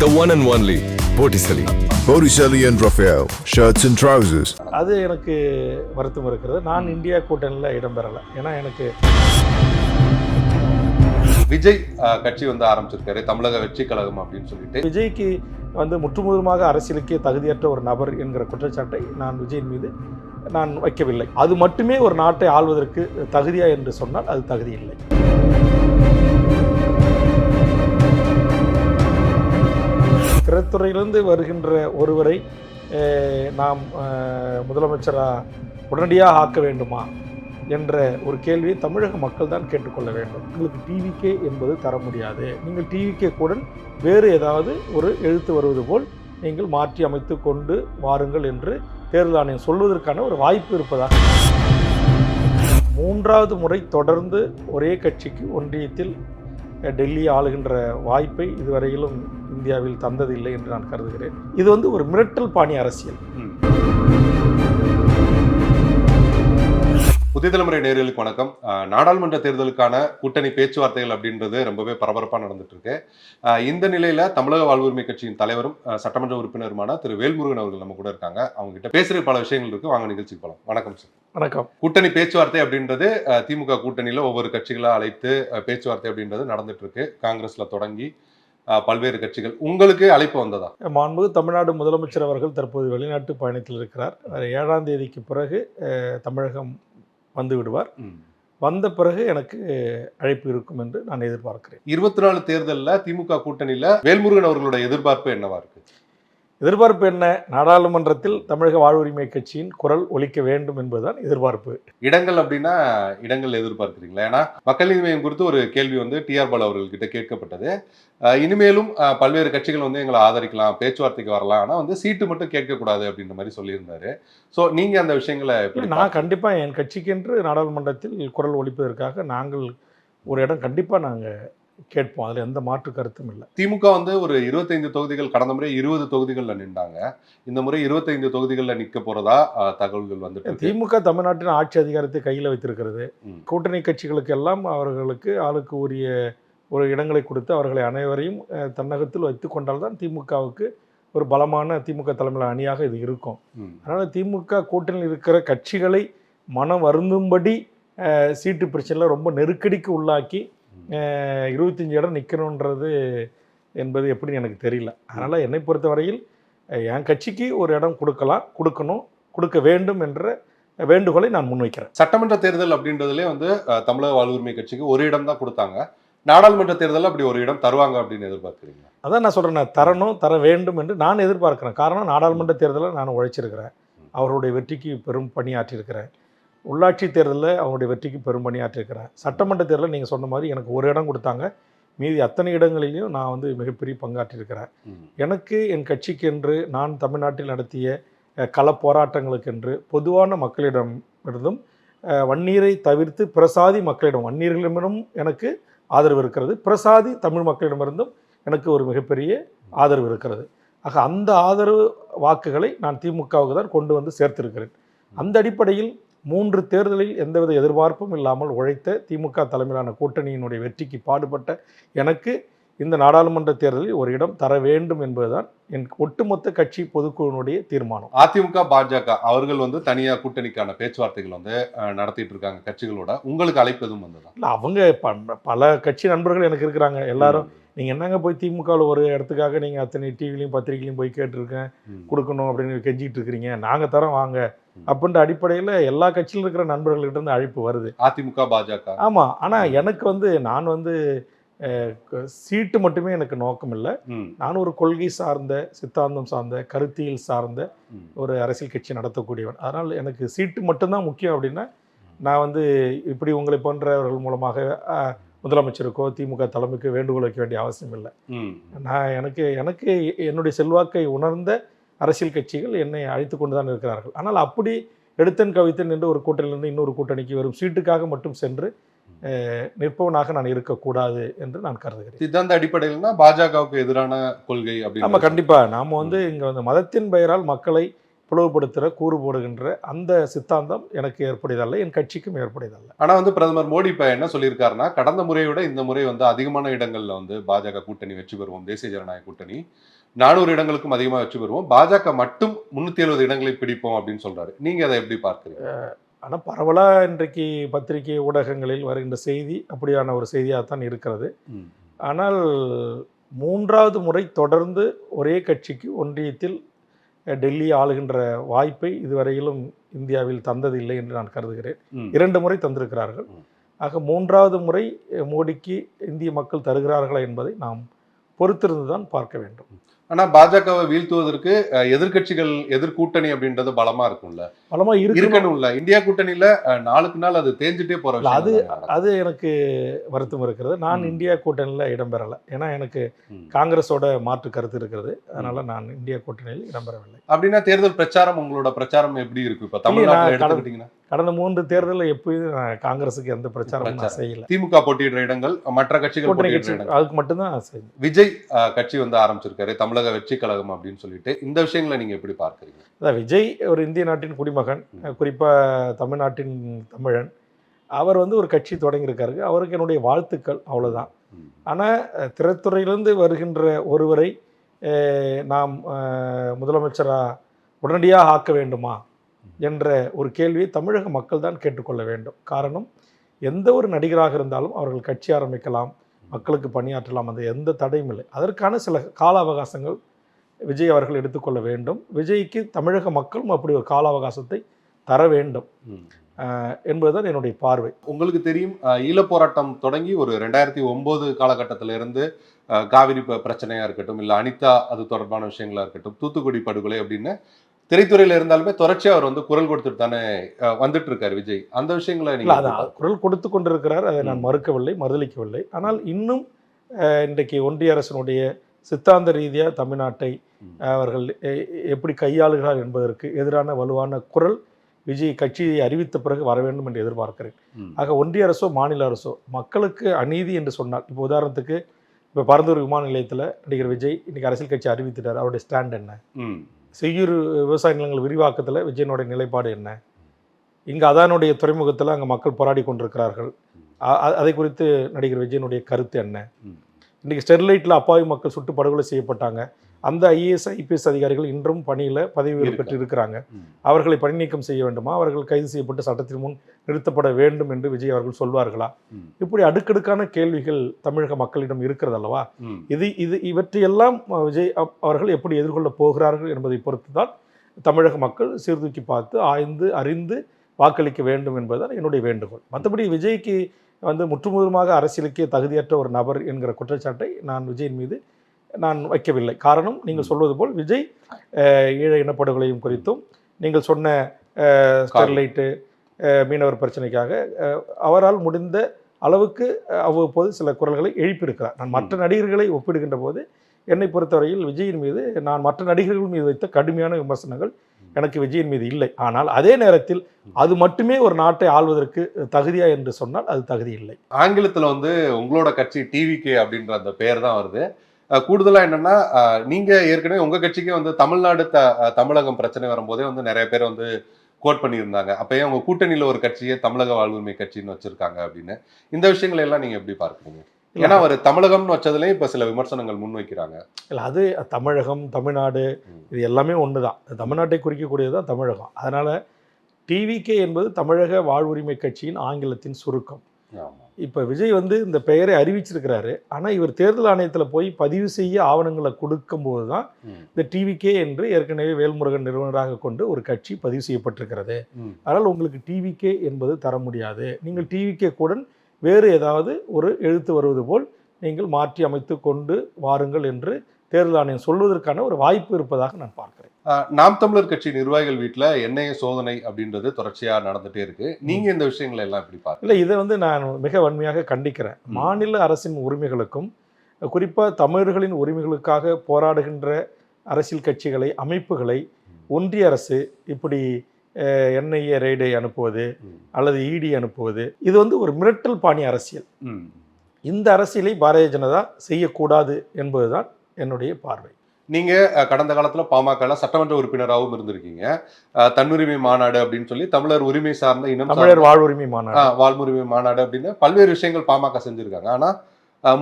the one and only Botticelli. Botticelli and Raphael, shirts and trousers. அது எனக்கு வருத்தம் இருக்கிறது. நான் இந்தியா கூட்டணியில் இடம்பெறலை. ஏன்னா எனக்கு விஜய் கட்சி வந்து ஆரம்பிச்சிருக்காரு. தமிழக வெற்றி கழகம் அப்படின்னு சொல்லிட்டு. விஜய்க்கு வந்து முற்றுமுழுதாக அரசியலுக்கே தகுதியற்ற ஒரு நபர் என்கிற குற்றச்சாட்டை நான் விஜயின் மீது நான் வைக்கவில்லை. அது மட்டுமே ஒரு நாட்டை ஆள்வதற்கு தகுதியா என்று சொன்னால் அது தகுதி இல்லை திரைத்துறையிலிருந்து வருகின்ற ஒருவரை நாம் முதலமைச்சராக உடனடியாக ஆக்க வேண்டுமா என்ற ஒரு கேள்வியை தமிழக மக்கள் தான் கேட்டுக்கொள்ள வேண்டும். உங்களுக்கு டிவிகே என்பது தர முடியாது. நீங்கள் டிவிகே கூட வேறு ஏதாவது ஒரு எழுத்து வருவது போல் நீங்கள் மாற்றி அமைத்து கொண்டு வாருங்கள் என்று தேர்தல் ஆணையம் சொல்வதற்கான ஒரு வாய்ப்பு இருப்பதாக. மூன்றாவது முறை தொடர்ந்து ஒரே கட்சிக்கு ஒன்றியத்தில் டெல்லி ஆளுகின்ற வாய்ப்பை இதுவரையிலும் இந்தியாவில் தந்ததில்லை என்று நான் கருதுகிறேன். இது வந்து ஒரு மிரட்டல் பாணி அரசியல். புதிய தலைமுறை நேயர்களுக்கு வணக்கம். நாடாளுமன்ற தேர்தலுக்கான கூட்டணி பேச்சுவார்த்தைகள் அப்படின்றது ரொம்பவே பரபரப்பாக நடந்துட்டு இருக்கு இந்த நிலையில தமிழக வாழ்வுரிமை கட்சியின் தலைவரும் சட்டமன்ற உறுப்பினருமான திரு வேல்முருகன் அவர்கள் நம்ம கூட இருக்காங்க. அவங்க கிட்ட பேசுகிற பல விஷயங்கள் இருக்கு. வாங்க நிகழ்ச்சிக்கு போகலாம் வணக்கம் சார். வணக்கம். கூட்டணி பேச்சுவார்த்தை அப்படின்றது திமுக கூட்டணியில ஒவ்வொரு கட்சிகளா அழைத்து பேச்சுவார்த்தை அப்படின்றது நடந்துட்டு இருக்கு காங்கிரஸ்ல தொடங்கி பல்வேறு கட்சிகள். உங்களுக்கு அழைப்பு வந்ததா? மாண்புமிகு தமிழ்நாடு முதலமைச்சர் அவர்கள் தற்போது வெளிநாட்டு பயணத்தில் இருக்கிறார். ஏழாம் தேதிக்கு பிறகு தமிழகம் வந்து விடுவார். வந்த பிறகு எனக்கு அழைப்பு இருக்கும் என்று நான் எதிர்பார்க்கிறேன். இருபத்தி நாலு தேர்தல்ல திமுக கூட்டணியில வேல்முருகன் அவர்களோட எதிர்பார்ப்பு என்னவா இருக்கு? எதிர்பார்ப்பு என்ன? நாடாளுமன்றத்தில் தமிழக வாழ்வுரிமை கட்சியின் குரல் ஒலிக்க வேண்டும் என்பதுதான் எதிர்பார்ப்பு. இடங்கள் அப்படின்னா இடங்கள் எதிர்பார்க்கிறீங்களா? ஏன்னா மக்கள் நீதி மையம் குறித்து ஒரு கேள்வி வந்து டிஆர் பாலு அவர்கள்கிட்ட கேட்கப்பட்டது. இனிமேலும் பல்வேறு கட்சிகள் வந்து எங்களை ஆதரிக்கலாம் பேச்சுவார்த்தைக்கு வரலாம். ஆனா வந்து சீட்டு மட்டும் கேட்கக்கூடாது அப்படின்ற மாதிரி சொல்லியிருந்தாரு. சோ நீங்க அந்த விஷயங்களை எப்படி நான் கண்டிப்பாக என் கட்சிக்கென்று நாடாளுமன்றத்தில் குரல் ஒலிப்பதற்காக நாங்கள் ஒரு இடம் கண்டிப்பாக நாங்கள் கேட்போம் அதில் எந்த மாற்று கருத்தும் இல்லை திமுக வந்து ஒரு இருபத்தைந்து தொகுதிகள் கடந்த முறை இருபது தொகுதிகள்ல நின்றாங்க இந்த முறை இருபத்தைந்து தொகுதிகள்ல நிக்க போறதா அஹ், தகவல்கள் வந்துட்டு. திமுக தமிழ்நாட்டின் ஆட்சி அதிகாரத்தை கையில் வைத்திருக்கிறது. கூட்டணி கட்சிகளுக்கு எல்லாம் அவர்களுக்கு ஆளுக்கு உரிய ஒரு இடங்களை கொடுத்து அவர்களை அனைவரையும் தன்னகத்தில் வைத்து கொண்டால்தான் திமுகவுக்கு ஒரு பலமான திமுக தலைமையில அணியாக இது இருக்கும். அதனால் திமுக கூட்டணியில் இருக்கிற கட்சிகளை மனம் வருந்தும்படி சீட்டு பிரச்சனையில் ரொம்ப நெருக்கடிக்கு உள்ளாக்கி இருபத்தஞ்சு இடம் நிற்கணுன்றது என்பது எப்படின்னு எனக்கு தெரியல. அதனால் என்னை பொறுத்தவரையில் அஹ், என் கட்சிக்கு ஒரு இடம் கொடுக்கலாம் கொடுக்கணும் கொடுக்க வேண்டும் என்ற வேண்டுகோளை நான் முன்வைக்கிறேன். சட்டமன்ற தேர்தல் அப்படின்றதுலே வந்து தமிழக வாழ்வுரிமை கட்சிக்கு ஒரு இடம் தான் கொடுத்தாங்க. நாடாளுமன்ற தேர்தலில் அப்படி ஒரு இடம் தருவாங்க அப்படின்னு எதிர்பார்க்குறீங்க அதான் நான் சொல்கிறேன் தரணும் தர வேண்டும் என்று நான் எதிர்பார்க்கிறேன். காரணம் நாடாளுமன்ற தேர்தலில் நான் உழைச்சிருக்கிறேன். அவருடைய வெற்றிக்கு பெரும் பணியாற்றியிருக்கிறேன். உள்ளாட்சி தேர்தலில் அவருடைய வெற்றிக்கு பெரும் பணியாற்றியிருக்கிறேன் சட்டமன்ற தேர்தலில் நீங்கள் சொன்ன மாதிரி எனக்கு ஒரு இடம் கொடுத்தாங்க. மீதி அத்தனை இடங்களிலையும் நான் வந்து மிகப்பெரிய பங்காற்றியிருக்கிறேன். எனக்கு என் கட்சிக்கென்று நான் தமிழ்நாட்டில் நடத்திய கள போராட்டங்களுக்கென்று பொதுவான மக்களிடம் இருந்தும் அஹ், வன்னீரை தவிர்த்து பிரசாதி மக்களிடம் வன்னீர்களிடமிருந்தும் எனக்கு ஆதரவு இருக்கிறது. பிரசாதி தமிழ் மக்களிடமிருந்தும் எனக்கு ஒரு மிகப்பெரிய ஆதரவு இருக்கிறது. ஆக அந்த ஆதரவு வாக்குகளை நான் திமுகவுக்கு தான் கொண்டு வந்து சேர்த்திருக்கிறேன். அந்த அடிப்படையில் மூன்று தேர்தலில் எந்தவித எதிர்பார்ப்பும் இல்லாமல் உழைத்த திமுக தலைமையிலான கூட்டணியினுடைய வெற்றிக்கு பாடுபட்ட எனக்கு இந்த நாடாளுமன்ற தேர்தலில் ஒரு இடம் தர வேண்டும் என்பதுதான் என் ஒட்டுமொத்த கட்சி பொதுக்குழுவினுடைய தீர்மானம். அதிமுக பாஜக அவர்கள் வந்து தனியா கூட்டணிக்கான பேச்சுவார்த்தைகள் வந்து நடத்திட்டு இருக்காங்க கட்சிகளோட. உங்களுக்கு அழைப்பு எதுவும் வந்ததா? இல்லை அவங்க பல கட்சி நண்பர்கள் எனக்கு இருக்கிறாங்க. எல்லாரும் நீங்கள் என்னங்க போய் திமுகவில் ஒரு இடத்துக்காக நீங்கள் அத்தனை டிவிலையும் பத்திரிகையிலையும் போய் கேட்டிருக்கேன். கொடுக்கணும் அப்படின்னு கெஞ்சிட்டு இருக்கிறீங்க. நாங்கள் தரோம் வாங்க. அப்படின்ற அடிப்படையில் எல்லா கட்சியிலும் இருக்கிற நண்பர்கள்கிட்ட இருந்து அழைப்பு வருது. அதிமுக பாஜக. ஆமாம் ஆனால் எனக்கு வந்து நான் வந்து சீட்டு மட்டுமே எனக்கு நோக்கம் இல்லை. நான் ஒரு கொள்கை சார்ந்த சித்தாந்தம் சார்ந்த கருத்தியல் சார்ந்த. ஒரு அரசியல் கட்சி நடத்தக்கூடியவன். அதனால் எனக்கு சீட்டு மட்டும்தான் முக்கியம் அப்படின்னா நான் வந்து இப்படி உங்களை போன்றவர்கள் மூலமாக முதலமைச்சருக்கோ திமுக தலைமைக்கோ வேண்டுகோள் வைக்க வேண்டிய அவசியம் இல்லை. நான் எனக்கு எனக்கு என்னுடைய செல்வாக்கை உணர்ந்த அரசியல் கட்சிகள் என்னை அழைத்து கொண்டு தான் இருக்கிறார்கள். ஆனால் அப்படி எடுத்தன் கவித்தன் என்று ஒரு கூட்டணியிலிருந்து இன்னொரு கூட்டணிக்கு வரும் சீட்டுக்காக மட்டும் சென்று நிற்பவனாக நான் இருக்கக்கூடாது என்று நான் கருதுகிறேன். சித்தாந்த அடிப்படையில்னா பாஜகவுக்கு எதிரான கொள்கை அப்படின்னு கண்டிப்பாக நாம் வந்து இங்கே வந்து மதத்தின் பெயரால் மக்களை பிளவுபடுத்துகிற கூறு போடுகின்ற அந்த சித்தாந்தம் எனக்கு ஏற்புடையதல்ல என் கட்சிக்கும் ஏற்புடையதல்ல. ஆனா வந்து பிரதமர் மோடி இப்ப என்ன சொல்லியிருக்காருன்னா கடந்த முறையை விட இந்த முறை வந்து அதிகமான இடங்கள்ல வந்து பாஜக கூட்டணி வெற்றி பெறுவோம் தேசிய ஜனநாயக கூட்டணி. நானூறு இடங்களுக்கும் அதிகமா வெற்றி பெறுவோம். பாஜக மட்டும் முன்னூத்தி எழுபது இடங்களை பிடிப்போம் அப்படின்னு சொல்றாரு. நீங்க அதை எப்படி பார்க்கறீங்க? ஆனால் பரவலாக இன்றைக்கு பத்திரிகை ஊடகங்களில் வருகின்ற செய்தி அப்படியான ஒரு செய்தியாகத்தான் இருக்கிறது. ஆனால் மூன்றாவது முறை தொடர்ந்து ஒரே கட்சிக்கு ஒன்றியத்தில் டெல்லி ஆளுகின்ற வாய்ப்பை இதுவரையிலும் இந்தியாவில் தந்ததில்லை என்று நான் கருதுகிறேன். இரண்டு முறை தந்திருக்கிறார்கள். ஆக மூன்றாவது முறை மோடிக்கு இந்திய மக்கள் தருகிறார்களா என்பதை நாம் பொறுத்திருந்து தான் பார்க்க வேண்டும். ஆனா பாஜகவை வீழ்த்துவதற்கு அஹ், எதிர்க்கட்சிகள் எதிர்கூட்டணி அப்படின்றது பலமா இருக்கும்ல. இருக்கணும் இருக்கணும்ல. இந்தியா கூட்டணியில நாளுக்கு நாள் அது தேஞ்சிட்டே போற இல்ல, அது. அது எனக்கு வருத்தம் இருக்கிறது. நான். இந்தியா கூட்டணியில் இடம்பெறலை. ஏன்னா எனக்கு. காங்கிரஸோட மாற்று கருத்து இருக்கிறது. அதனால நான் இந்தியா கூட்டணியில் இடம்பெறவில்லை. அப்படின்னா தேர்தல் பிரச்சாரம் உங்களோட பிரச்சாரம் எப்படி இருக்கு? இப்ப தமிழ்நாட்டுல எடுத்துக்கிட்டீங்கன்னா. கடந்த மூன்று தேர்தலில் எப்பயும் காங்கிரஸுக்கு எந்த பிரச்சாரமும் நான் பிரச்சாரம். செய்யல. திமுக போட்டியிடுற இடங்கள் மற்ற கட்சிகள் அதுக்கு மட்டும்தான் விஜய் கட்சி வந்து ஆரம்பிச்சிருக்காரு. தமிழக வெற்றி கழகம் அப்படின்னு சொல்லிட்டு இந்த விஷயங்களை நீங்க எப்படி பார்க்கறீங்க? அதான் விஜய் ஒரு இந்திய நாட்டின் குடிமகன் குறிப்பாக தமிழ்நாட்டின் தமிழன். அவர் வந்து ஒரு கட்சி தொடங்கியிருக்காரு. அவருக்கு என்னுடைய வாழ்த்துக்கள் அவ்வளவுதான். ம். ஆனால் திரைத்துறையிலிருந்து வருகின்ற ஒருவரை நாம் முதலமைச்சராக உடனடியாக ஆக்க வேண்டுமா என்ற ஒரு கேள்வியை தமிழக மக்கள் தான் கேட்டுக்கொள்ள வேண்டும். காரணம் எந்த ஒரு நடிகராக இருந்தாலும் அவர்கள் கட்சி ஆரம்பிக்கலாம். மக்களுக்கு பணியாற்றலாம் அந்த எந்த தடையும் இல்லை. அதற்கான சில கால அவகாசங்கள் விஜய் அவர்கள் எடுத்துக்கொள்ள வேண்டும். விஜய்க்கு தமிழக மக்களும் அப்படி ஒரு கால அவகாசத்தை தர வேண்டும். என்பதுதான் என்னுடைய பார்வை. உங்களுக்கு தெரியும் ஈழப் போராட்டம் தொடங்கி ஒரு ரெண்டாயிரத்தி ஒன்பது காலகட்டத்தில இருந்து அஹ், காவிரி ப- பிரச்சனையா இருக்கட்டும் இல்ல அனிதா அது தொடர்பான விஷயங்களா இருக்கட்டும் தூத்துக்குடி படுகொலை அப்படின்னு திரைத்துறையில இருந்தாலுமே தொடர்ச்சியா அவர் வந்து குரல் கொடுத்துட்டு தானே வந்துட்டு இருக்காரு விஜய் அந்த விஷயங்களை அதான் குரல் கொடுத்து கொண்டிருக்கிறார் அதை நான். மறுக்கவில்லை மறுதளிக்கவில்லை ஆனால் இன்னும் இன்றைக்கு ஒன்றிய அரசினுடைய சித்தாந்த ரீதியாக தமிழ்நாட்டை. அவர்கள் எப்படி கையாளுகிறார் என்பதற்கு எதிரான வலுவான குரல் விஜய் கட்சியை அறிவித்த பிறகு வர வேண்டும் என்று எதிர்பார்க்கிறேன். ஆக ஒன்றிய அரசோ மாநில அரசோ மக்களுக்கு அநீதி என்று சொன்னால் இப்போ உதாரணத்துக்கு இப்போ பரந்தூர் விமான நிலையத்தில் நடிகர் விஜய் இன்னைக்கு அரசியல் கட்சி அறிவித்துட்டார் அவருடைய ஸ்டாண்ட் என்ன. செய்யூர் விவசாய நிலங்கள் விரிவாக்கத்தில் விஜயனுடைய நிலைப்பாடு என்ன? இங்கே அதானுடைய துறைமுகத்தில் அங்கே மக்கள் போராடி கொண்டிருக்கிறார்கள். அதை குறித்து நடிகர் விஜயனுடைய கருத்து என்ன. இன்றைக்கி ஸ்டெர்லைட்டில் அப்பாவி மக்கள் சுட்டு படுகொலை செய்யப்பட்டாங்க. அந்த ஐஏஎஸ் ஐபிஎஸ் அதிகாரிகள் இன்றும் பணியில் பதவி உயர்வு. பெற்று இருக்கிறாங்க. அவர்களை பணி நீக்கம் செய்ய வேண்டுமா அவர்கள் கைது செய்யப்பட்டு சட்டத்தின் முன் நிறுத்தப்பட வேண்டும் என்று விஜய் அவர்கள் சொல்வார்களா. இப்படி அடுக்கடுக்கான கேள்விகள் தமிழக மக்களிடம் இருக்கிறது அல்லவா. இது இது இவற்றையெல்லாம் விஜய் அவர்கள் எப்படி எதிர்கொள்ளப் போகிறார்கள் என்பதை பொறுத்து தான் தமிழக மக்கள் சீர்தூக்கி பார்த்து ஆய்ந்து அறிந்து வாக்களிக்க வேண்டும் என்பதுதான் என்னுடைய வேண்டுகோள் மற்றபடி விஜய்க்கு வந்து முற்றுமுதலுமாக அரசியலுக்கே தகுதியற்ற ஒரு நபர் என்கிற குற்றச்சாட்டை நான் விஜயின் மீது நான் வைக்கவில்லை. காரணம் நீங்கள் சொல்வது போல் விஜய் ஈழ இனப்படுகொலையும் குறித்தும் நீங்கள் சொன்ன ஸ்டெர்லைட்டு மீனவர் பிரச்சனைக்காக அவரால் முடிந்த அளவுக்கு அவ்வப்போது சில குரல்களை எழுப்பியிருக்கிறார். நான் மற்ற நடிகர்களை ஒப்பிடுகின்ற போது என்னை பொறுத்தவரையில் விஜயின் மீது நான் மற்ற நடிகர்கள் மீது வைத்த கடுமையான விமர்சனங்கள் எனக்கு விஜயின் மீது இல்லை. ஆனால் அதே நேரத்தில் அது மட்டுமே ஒரு நாட்டை ஆள்வதற்கு தகுதியா என்று சொன்னால் அது தகுதி இல்லை. ஆங்கிலத்துல வந்து உங்களோட கட்சி டிவிகே அப்படின்ற அந்த பேர் தான் வருது. கூடுதலா என்னன்னா நீங்க ஏற்கனவே உங்க கட்சிக்கே வந்து தமிழ்நாடு த தமிழகம் பிரச்சனை வரும்போதே வந்து நிறைய பேர் வந்து கோட் பண்ணியிருந்தாங்க. அப்பயே உங்க கூட்டணியில ஒரு கட்சியே தமிழக வாழ்வுரிமை கட்சின்னு வச்சிருக்காங்க அப்படின்னு. இந்த விஷயங்களை எல்லாம் நீங்க எப்படி பார்க்குறீங்க? ஏன்னா அவர் தமிழகம்னு வச்சதுலயும் இப்ப சில விமர்சனங்கள் முன்வைக்கிறாங்க. இல்லை அது தமிழகம் தமிழ்நாடு. இது எல்லாமே ஒன்று தான் தமிழ்நாட்டை குறிக்கக்கூடியது தான் தமிழகம். அதனால் டிவிகே என்பது தமிழக வாழ்வுரிமை கட்சியின் ஆங்கிலத்தின் சுருக்கம். ஆமா. இப்போ விஜய் வந்து இந்த பெயரை அறிவிச்சிருக்கிறாரு ஆனால் இவர் தேர்தல் ஆணையத்தில் போய் பதிவு செய்ய ஆவணங்களை கொடுக்கும்போது தான். இந்த டிவிகே என்று ஏற்கனவே வேல்முருகன் நிறுவனராக கொண்டு ஒரு கட்சி பதிவு செய்யப்பட்டிருக்கிறது. அதனால் உங்களுக்கு டிவிகே என்பது தர முடியாது நீங்கள் டிவிகே கூட வேறு ஏதாவது ஒரு எழுத்து வருவது போல் நீங்கள் மாற்றி அமைத்து கொண்டு வாருங்கள் என்று தேர்தல் ஆணையம் சொல்வதற்கான ஒரு வாய்ப்பு இருப்பதாக நான் பார்க்கிறேன். நாம் தமிழர் கட்சி நிர்வாகிகள் வீட்டுல எண்ணெய சோதனை அப்படின்றது தொடர்ச்சியா நடந்துட்டே இருக்கு. நீங்க இந்த விஷயங்களை எல்லாம் எப்படி பாருங்க இல்லை இதை வந்து நான் மிக வன்மையாக கண்டிக்கிறேன். மாநில அரசின் உரிமைகளுக்கும் குறிப்பாக தமிழர்களின் உரிமைகளுக்காக போராடுகின்ற அரசியல் கட்சிகளை அமைப்புகளை ஒன்றிய அரசு இப்படி என்ஐஏ ரெய்டை அனுப்புவது அல்லது இடி அனுப்புவது இது வந்து ஒரு மிரட்டல் பாணி அரசியல். இந்த அரசியலை பாரதிய ஜனதா செய்யக்கூடாது என்பதுதான் என்னுடைய பார்வை. நீங்க கடந்த காலத்துல பாமக சட்டமன்ற உறுப்பினராகவும் இருந்திருக்கீங்க. தன்னுரிமை மாநாடு அப்படின்னு சொல்லி தமிழர் உரிமை சார்ந்த இனம் சார்ந்த தமிழர் வாழ்வுரிமை மாநாடு. ஆஹ் வாழ்முரிமை மாநாடு அப்படின்னு பல்வேறு விஷயங்கள் பாமக செஞ்சிருக்காங்க. ஆனா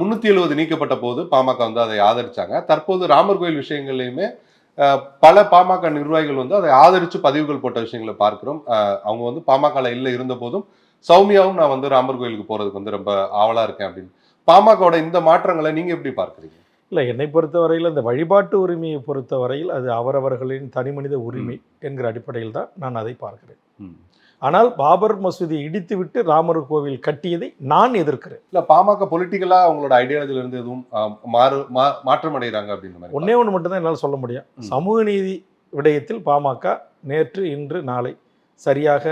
முன்னூத்தி எழுபது நீக்கப்பட்ட போது பாமக வந்து அதை ஆதரிச்சாங்க. தற்போது ராமர் கோயில் விஷயங்கள்லையுமே பல பாமக நிர்வாகிகள் வந்து அதை ஆதரிச்சு பதிவுகள் போட்ட விஷயங்களை பார்க்கிறோம். அவங்க வந்து பாமக இல்ல இருந்த போதும் சௌமியாவும் நான் வந்து ராமர் கோயிலுக்கு போறதுக்கு வந்து ரொம்ப ஆவலா இருக்கேன் அப்படின்னு. பாமகவோட இந்த மாற்றங்களை நீங்க எப்படி பார்க்கறீங்க? இல்லை என்னை பொறுத்தவரையில் இந்த வழிபாட்டு உரிமையை பொறுத்தவரையில் அது அவரவர்களின் தனிமனித உரிமை என்கிற அடிப்படையில் தான் நான் அதை பார்க்கிறேன். ஆனால் பாபர் மசூதியை இடித்துவிட்டு ராமர் கோவில் கட்டியதை நான் எதிர்க்கிறேன். இல்ல பாமக பொலிட்டிக்கலா அவங்களோட ஐடியாலஜில இருந்து எதுவும் மாறு மா- மாற்றம் அடைகிறாங்க அப்படின்ற மாதிரி ஒண்ணே ஒன்று மட்டும்தான் என்னால் சொல்ல முடியும். சமூக நீதி விடயத்தில் பாமக நேற்று இன்று நாளை சரியாக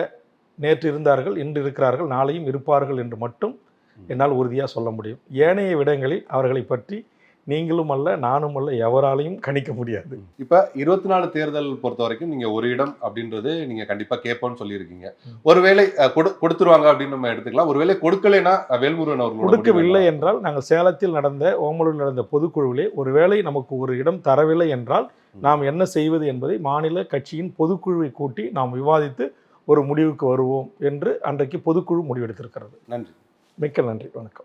நேற்று இருந்தார்கள் இன்று இருக்கிறார்கள் நாளையும் இருப்பார்கள் என்று மட்டும். என்னால் உறுதியாக சொல்ல முடியும். ஏனைய விடயங்களில் அவர்களை பற்றி நீங்களும் அல்ல நானும் அல்ல எவராலையும் கணிக்க முடியாது. இப்ப இருபத்தி நாலு தேர்தல் பொறுத்த வரைக்கும் நீங்க ஒரு இடம் அப்படின்றது நீங்க கண்டிப்பா கேட்போம்னு சொல்லியிருக்கீங்க. ஒருவேளை கொடு- கொடுத்துருவாங்க அப்படின்னு நம்ம எடுத்துக்கலாம். ஒருவேளை கொடுக்கலைன்னா வேல்முருகன் அவர்களோட கொடுக்கவில்லை என்றால் நாங்கள் சேலத்தில் நடந்த ஓமலூரில் நடந்த பொதுக்குழுவிலே ஒருவேளை நமக்கு ஒரு இடம் தரவில்லை என்றால். நாம் என்ன செய்வது என்பதை மாநில கட்சியின் பொதுக்குழுவை கூட்டி நாம் விவாதித்து ஒரு முடிவுக்கு வருவோம் என்று அன்றைக்கு பொதுக்குழு முடிவெடுத்திருக்கிறது? நன்றி. மிக்க நன்றி. வணக்கம்.